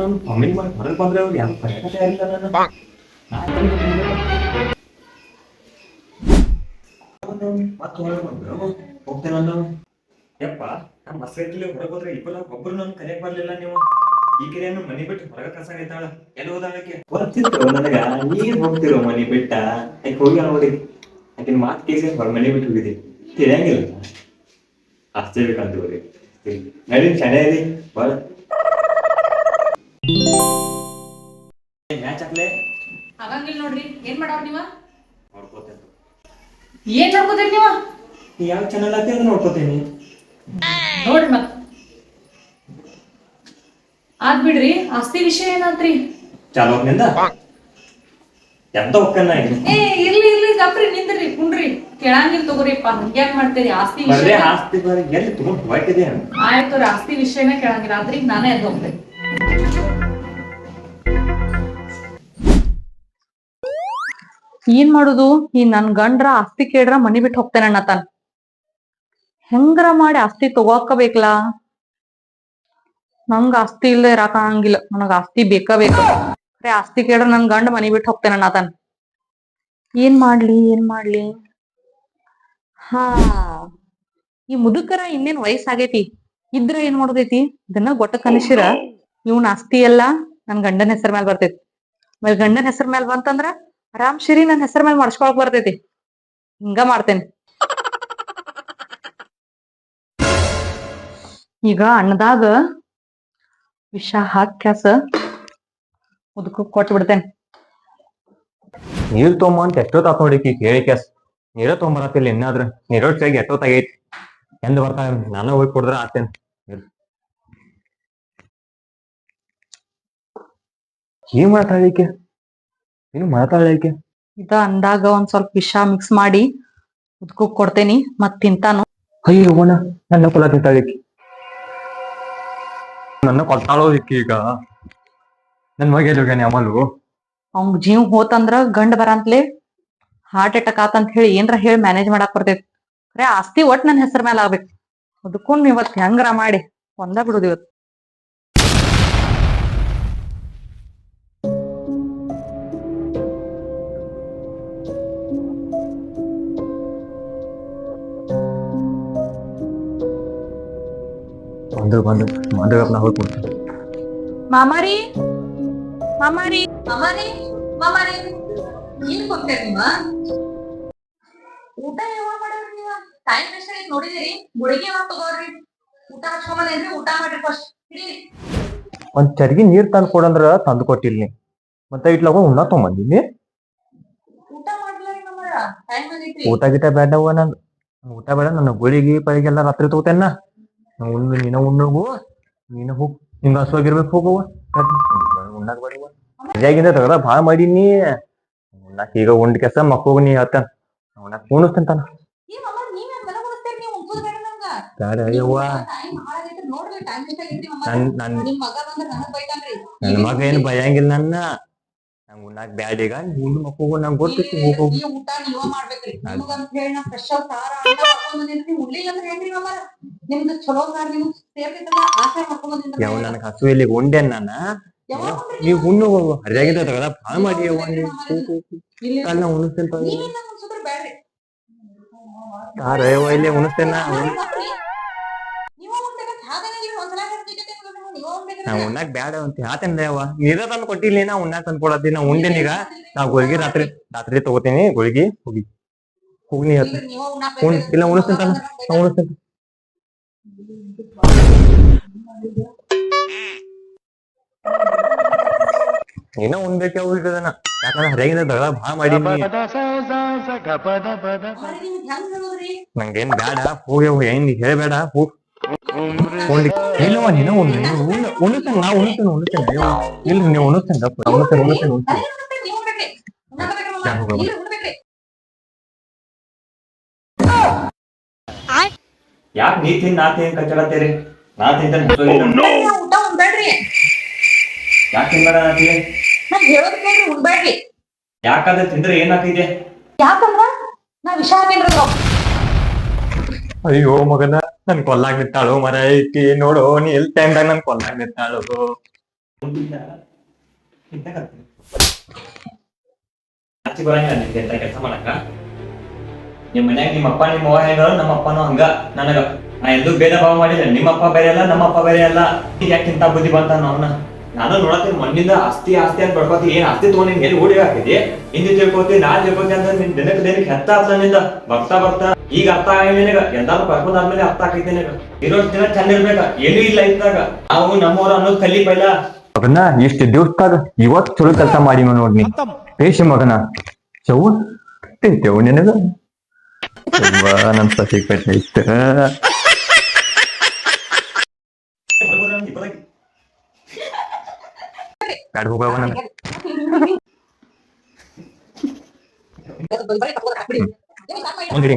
ನಾನು ಮಮ್ಮಿನ ಮಾಡಿ ಹೊರಗೆ ಬಂದ್ರೆ ಅವ್ರು ನಾನು ಮತ್ತೆ ಹೊರಗೆ ಬಂದ್ರು. ಹೋಗ್ತೇನೆ ನಾನು ಯಪ್ಪ ನಮ್ಮ ಮಸ್ಕಟ್ಟಿಲಿ ಹೊರಗೆ ಹೋದ್ರೆ ಇಬ್ಬರು ಒಬ್ರು ನನ್ ಕರೆಯಕ್ ಬರ್ಲಿಲ್ಲ ನೀವು. ಈ ಕಿರಿಯನ್ನು ಮನಿ ಬಿಟ್ಟು ಹೊರಗೆ ಕಸಾಗೈತಾಳ ಎಲ್ಲಿ ಹೋದಾಳಕ್ಕೆ ಬರ್ತಿತ್ತು ನನಗ. ನೀರ್ ಹೋಗ್ತಿರೋ ಮನಿ ಬಿಟ್ಟ. ಆಕೆ ಹೋಗಿ ನೋಡಿ ಆಕಿನ ಮಾತು ಕೇಸಿ ಹೊರ ಮನಿ ಬಿಟ್ಟು ಹೋಗಿದ್ದೆ. ತಿಳಿಯಂಗಿಲ್ಲ. ಆಶ್ಚರ್ಯ ಬೇಕಂತೀವ್ರಿ ನಡೀನ್ ಚೆನ್ನ ಇದೆ ಹಾಕ್ಲೆ ಆಗಂಗಿಲ್ಲ ನೋಡ್ರಿ. ಏನ್ ಮಾಡವ್ರ ನೀವ? ನೋಡ್ಕೋತೇನೆ. ಏನ್ ನೋಡ್ಕೋತೀರಿ ನೀವ? ಯಾವ ಚಾನಲ್ ಅದು ನೋಡ್ಕೋತೀನಿ. ನೋಡ್ರಿ ಮತ್. ಆದ್ ಬಿಡ್ರಿ ಆಸ್ತಿ ವಿಷಯ ಏನಂತ್ರಿ? ಚಾಲೋಕ್ನಿಂದ ಎಂತ ಒಕ್ಕನ ಏ ಇರ್ಲಿ ಇರ್ಲಿ ಗಪ್ರಿ ನಿಂದ್ರಿ ಕುಂಡ್ರಿ. ಕೇಳಂಗಿಲ್ಲ ತಗೋರಿಪ್ಪ. ಹಂಗ್ಯಾಕ್ ಮಾಡ್ತೀರಿ ಆಸ್ತಿ ವಿಷಯ? ಆಸ್ತಿ ಎಲ್ಲಿ ತಗೊಂಡ್ ಆಯ್ತು ರೀ ಆಸ್ತಿ ವಿಷಯನೇ ಕೇಳಂಗಿಲ್ಲ. ಆದ್ರೆ ಈಗ ನಾನೇ ಎದ್ದು ಹೋಗ್ತೇನೆ ಏನ್ ಮಾಡುದು? ಈ ನನ್ ಗಂಡ್ರ ಆಸ್ತಿ ಕೇಳ್ರ ಮನಿ ಬಿಟ್ಟು ಹೋಗ್ತೇನೆ ಅನ್ನತಾನ ಹೆಂಗ್ರ ಮಾಡಿ ಆಸ್ತಿ ತಗೋಕಬೇಕಲ್ಲ ನಂಗ ಆಸ್ತಿ ಇಲ್ಲ ಇರಾಕಂಗಿಲ್ಲ ನನಗ ಆಸ್ತಿ ಬೇಕ ಬೇಕು? ಆಸ್ತಿ ಕೇಳ್ರ ನನ್ ಗಂಡ ಮನಿ ಬಿಟ್ಟು ಹೋಗ್ತೇನೆ ಅನ್ನತಾನ ಏನ್ ಮಾಡ್ಲಿ ಏನ್ ಮಾಡ್ಲಿ? ಹಾ. ಈ ಮುದುಕರ ಇನ್ನೇನ್ ವಯಸ್ಸಾಗೈತಿ? ಇದ್ರ ಏನ್ ಮಾಡೋದೈತಿ? ಇದನ್ನ ಗೊಟ್ಟ ಕನಿಸಿರ ಇವನ್ ಆಸ್ತಿ ಎಲ್ಲಾ ನನ್ ಗಂಡನ ಹೆಸರ ಮೇಲೆ ಬರ್ತೈತಿ. ಆಮೇಲೆ ಗಂಡನ ಹೆಸರ ಮೇಲೆ ಬಂತಂದ್ರ? ಆರಾಮ್ ಶಿರಿ ನನ್ನ ಹೆಸರ ಮೇಲೆ ಮಾಡಿಸ್ಕೊಳಕ್ ಬರ್ತೈತಿ. ಹಿಂಗ ಮಾಡ್ತೇನೆ. ಈಗ ಅನ್ನದಾಗ ವಿಷ ಹಾಕ್ಯಾಸ ಮುದುಕ ಕೊಟ್ಟು ಬಿಡ್ತೇನೆ. ನೀರ್ ತೊಗೊಂಬ ಅಂತ ಎಷ್ಟೊತ್ತಾತ್ ನೋಡಿ ಈಗ ಹೇಳಿ ಕೆಸ್ ನೀರ ತೊಗೊಂಬರತ್ತಿಲ್ಲ ಇನ್ನಾದ್ರ. ಎಷ್ಟೋ ಎಷ್ಟೊತ್ತಾಗೈತಿ ಎಂದ್ ಬರ್ತಾ ನಾನು ಹೋಗಿ ಕುಡಿದ್ರ ಆಗ್ತೇನೆ ಏನ್ ಮಾತಾಡಲಿಕ್ಕೆ ಏನು ಮಾತಾಡಲಿಕ್ಕೆ ಇದ ಅಂದಾಗ ಒಂದ್ ಸ್ವಲ್ಪ ವಿಷ ಮಿಕ್ಸ್ ಮಾಡಿ ಮುದುಕಕ್ ಕೊಡ್ತೇನಿ ಮತ್ ತಿಂತಾನು. ಅಯ್ಯೋ ನನ್ನ ಕೊಲ ತಿಂತಾಳಿಕ್ಕೆ ನನ್ನ ಕೊಟ್ಟಾಳೋ ಇಕ್ಕಿ ಈಗ? ನನ್ ಮಗ ಅಮಲು? ಅವಂಗ್ ಜೀವ್ ಹೋತಂದ್ರ ಗಂಡ ಬರಂತ್ಲೆ ಹಾರ್ಟ್ ಅಟ್ಯಾಕ್ ಆತಂತ ಹೇಳಿ ಏನ್ರ ಹೇಳಿ ಮ್ಯಾನೇಜ್ ಮಾಡಾಕ್ ಬರ್ತೈತಿ. ಖರೆ ಆಸ್ತಿ ಒಟ್ ನನ್ನ ಹೆಸರ ಮೇಲೆ ಆಗ್ಬೇಕು. ಅದಕ್ಕೂ ಇವತ್ತು ಹೆಂಗ್ರ ಮಾಡಿ? ಒಂದ ಬಿಡುದು ಇವತ್ತು. ಬಂದು ಬಂದು ಮಾಧವಪ್ಪ ನಾ ಹೋಗಿ ಕೊಡ್ತೀನಿ ಮಾಮಾರಿ ಮಾಮಾರಿ ಮಾಮಾರಿ ಮಾಮಾರಿ ಏನ್ ಕೊಡ್ತೇರಿ ನೀವ ಊಟ ಯಾವಾಗ ಮಾಡ್ರಿ ನೀವ ಟೈಮ್ ಎಷ್ಟ ಐತಿ ನೋಡಿದಿರಿ ಗುಳಿಗೆ ಯಾವಾಗ ತಗೋರಿ ಊಟ ಹಚ್ಕೊಂಬಂದೇನ್ರಿ ಊಟ ಮಾಡ್ರಿ ಫಸ್ಟ್ ಹಿಡೀರಿ ಒಂದ್ ಚರ್ಗಿ ನೀರ್ ತಂದ್ ಕೊಡಂದ್ರ ತಂದು ಕೊಟ್ಟಿಲ್ ನೀ ಮತ್ತೆ ಇಟ್ಲಾಗ ಉಣ್ಣ ತೊಗೊಂಬಂದಿನಿ ಊಟ ಮಾಡ್ಲಾರಿ ಮಾಮಾರ ಟೈಮ್ ಆಗೈತ್ರಿ ಊಟ ಗೀಟ ಬೇಡವ ನನ್ ಊಟ ಬೇಡ ನನ್ನ ಗುಳಿಗಿ ಪಳಿಗೆಲ್ಲ ರಾತ್ರಿ ತಗೋತೇನ ಉಣ್ಣು ನೀನ ಉಣ್ಣಗು ನೀನ ಹೋಗ್. ನಿಂಗ ಹಸುವಾಗಿರ್ಬೇಕು ಹೋಗುವ ಉಣ್ಣಾಕ ಬೇಡವ ಮನ್ಯಾಗಿಂದ ತಗದ ಭಾಳ ಮಾಡೀನಿ ಉಣ್ಣಾಕ ಈಗ ಉಂಡ್ ಕೆಸ ಮಕ್ಕೋಗ ನೀ ಹೇಳ್ತಾನ ಉಣ್ಣಾಕ ಉಣಿಸ್ತೇನೆ ತಾನ. ಏ ಮಾಮಾರ ನೀವ್ ಏನ್ ಮನೆ ಕೊಡ್ತೇರಿ ನೀವು ಉಂಕುದ್ ಬೇಡ ಅಯ್ಯವ್ವ ನನ್ ನನ್ ಮಗ ಏನ್ ಭಯಂಗಿಲ್ಲ ನನ್ನ ನಂಗ್ ಉಣ್ಣಾಕ್ ಬ್ಯಾಡ ಈಗ. ಉಂಡು ಮಕ್ಕಳು ನಂಗ್ ಗೊತ್ತೈತಿ ಹೋಗು ಈ ಊಟ ನೀವ ಮಾಡ್ಬೇಕ್ರಿ. ನಿಮಗಂತ ಹೇಳಿ ನಾ ಫ್ರೆಶ್ ಆಗಿ ಸಾರ ಅನ್ನ ಮಾಡ್ಕೊಂಡ್ ಬಂದಿನ್ರಿ ಉಳ್ಳಿಲ್ಲ ಅಂದ್ರೆ ಹೆಂಗ್ರಿ ಮಾಮಾರ? ನಿಮ್ದು ಚಲೋ ಮಾಡಿ ನಿಮ್ಗ್ ಸೇರ್ತೈತಲ್ಲ ಆಸೆ ಮಾಡ್ಕೊಂಡ್ ಬಂದಿನ್ರಿ ಯಾವ ನನಗ್ ಹಸು ಇಲ್ಲಿ ಉಂಡೆ ನಾನ? ನೀವು ಹುಣ್ಣು ಹೋಗು. ಉಣ್ಣು ಹರಿಯಾಗಿದ್ದ ತಗದ ಭಾಳ ಮಾಡಿ ಅವ್ವ ಕಣ್ಣ ಉಣಿಸ್ತೇನೆ ಸಾರ ಇಲ್ಲಿ ಉಣಿಸ್ತೇನ ನಾ ಉಣ್ಣಾಕ್ ಬ್ಯಾಡ ಅಂತ ಹೇಳ್ತೇನೆ ಅವ ನೀರ ತಂದ್ ಕೊಟ್ಟಿಲ್ಲ ನಾ ಉಣ್ಣಾಕ್ ತಂದ್ ಕೊಡತ್ತೀನಿ ನಾ ಉಂಡೇನೀಗ ನಾ ಗುಳಿಗೆ ರಾತ್ರಿ ರಾತ್ರಿ ತಗೋತೀನಿ ಗುಳಿಗೆ ಹೋಗಿ. ಹೋಗಿ ನೀ ಹೇಳ್ತೀನಿ. ನೀವ ಉಣ್ಣಾಕ್ ಉಣ್ ಇಲ್ಲ ಉಣಿಸ್ತೇನೆ ಏನ ನಾ ಉಣಿಸ್ತೇನೆ ಏನೋ ಉಣ್ಬೇಕು ಯಾವ ಯಾಕಂದ್ರೆ ಹರಿಯಾಗಿಂದ ದಳ ಭಾಳ ಹೇಳೋದ್ರಿ ನಂಗೇನ್ ಬ್ಯಾಡ ಹೋಗಿ ಏನ್ ಹೇಳ್ಬೇಡ ಹೋಗ್. ಉಂಡಿ ಇಲ್ಲವ ನೀನು ನಾ ಇಲ್ರಿ ನೀವು ಯಾಕೆ ನೀ ತಿನ್ ನಾ ತಿನ್ ಕಚ್ಚಡತ್ತೀರಿ ನಾ ತಿಂತೇನೆ ಊಟ ಉಣ್ಬೇಡ್ರಿ ಯಾಕೆ ತಿನ್ಬೇಡ ನಾ ತಿನ್ ನಾ ಹೇಳೋದ್ ಕೇಳ್ರಿ ಉಣ್ಬೇಡ್ರಿ ಯಾಕಂದ್ರೆ ತಿಂದ್ರೆ ಏನಾಗ್ತಿದೆ ಯಾಕಂದ್ರ? ನಾ ವಿಷ ಹಾಕೇನ್ರಿ ಅಯ್ಯೋ ಮಗನ ನನ್ ಕೊಲ್ಲಾಗ್ ನಿಂತಾಳು ಮರ ಐತಿ ನೋಡು ನೀ ಎಲ್ ಟೈಮ್ದಾಗ ನನ್ ಕೊಲ್ಲಾಗ್ ನಿಂತಾಳು ಆಚೆ ಬರಂಗಿಲ್ಲ ಕೆಲಸ ಮಾಡಕ ನಿಮ್ ಮನ್ಯಾಗ ನಿಮ್ಮ ಅಪ್ಪ, ನಿಮ್ಮ ಅವ್ವ ನಮ್ಮ ಅಪ್ಪನೂ ಹಂಗ. ನನಗ, ನಾ ಎಂದೂ ಭೇದ ಭಾವ ಮಾಡಿಲ್ಲ. ನಿಮ್ಮಪ್ಪ ಬೇರೆ ಅಲ್ಲ ನಮ್ಮಪ್ಪ ಬೇರೆ ಅಲ್ಲ. ಈಗ ಯಾಕೆ ಇಂತ ಬುದ್ಧಿ ಬಂತ ಅವನ? ನಾನು ನೋಡತ್ತೀನಿ ಮಣ್ಣಿಂದ ಆಸ್ತಿ ಆಸ್ತಿ ಅಂತ ಬಡ್ಕೋತಿ ಏನ್ ಆಸ್ತಿ ತಗೊಂಡ್ ನಿನ್ಗೆ ಎಲ್ಲಿ ಓಡಿ ಹಾಕಿದಿ? ಹಿಂದೆ ತಿಳ್ಕೊತಿ ನಾ ತಿಳ್ಕೊತಿ ಅಂತ ನಿನ್ ದಿನಕ್ಕೆ ದಿನಕ್ಕೆ ಹೆತ್ತ ಆತ ನಿಂದ ಬರ್ತಾ ಬರ್ತಾ ಈಗ ಅರ್ಥ ಆಗಿಲ್ಲ ನಿನಗ. ಎಂದಾರು ಕರ್ಕೊಂಡ್ ಆದ್ಮೇಲೆ ಅರ್ಥ ಆಗೈತಿ ನಿನಗ. ಇರೋ ದಿನ ಚಂದ ಇರ್ಬೇಕ ಏನೂ ಇಲ್ಲ ಇದ್ದಾಗ. ನಾವು ನಮ್ಮವ್ರ ಅನ್ನೋದು ಕಲಿ ಪೈಲ. ಮಗನ ಇಷ್ಟ ದಿವಸದಾಗ ಇವತ್ ಚಲೋ ಕೆಲಸ ಮಾಡಿ ನೋಡ್ನಿ. ಪೇಶ ಮಗನ. ಚೌ ತಿಂತೇವು ನಿನಗ. ತುಂಬಾ ನನ್ ಸಸಿ ಕಟ್ಟೈತ ಬ್ಯಾಡ ಹೋಗವ ಒಂದ್ ಹಿಡಿ.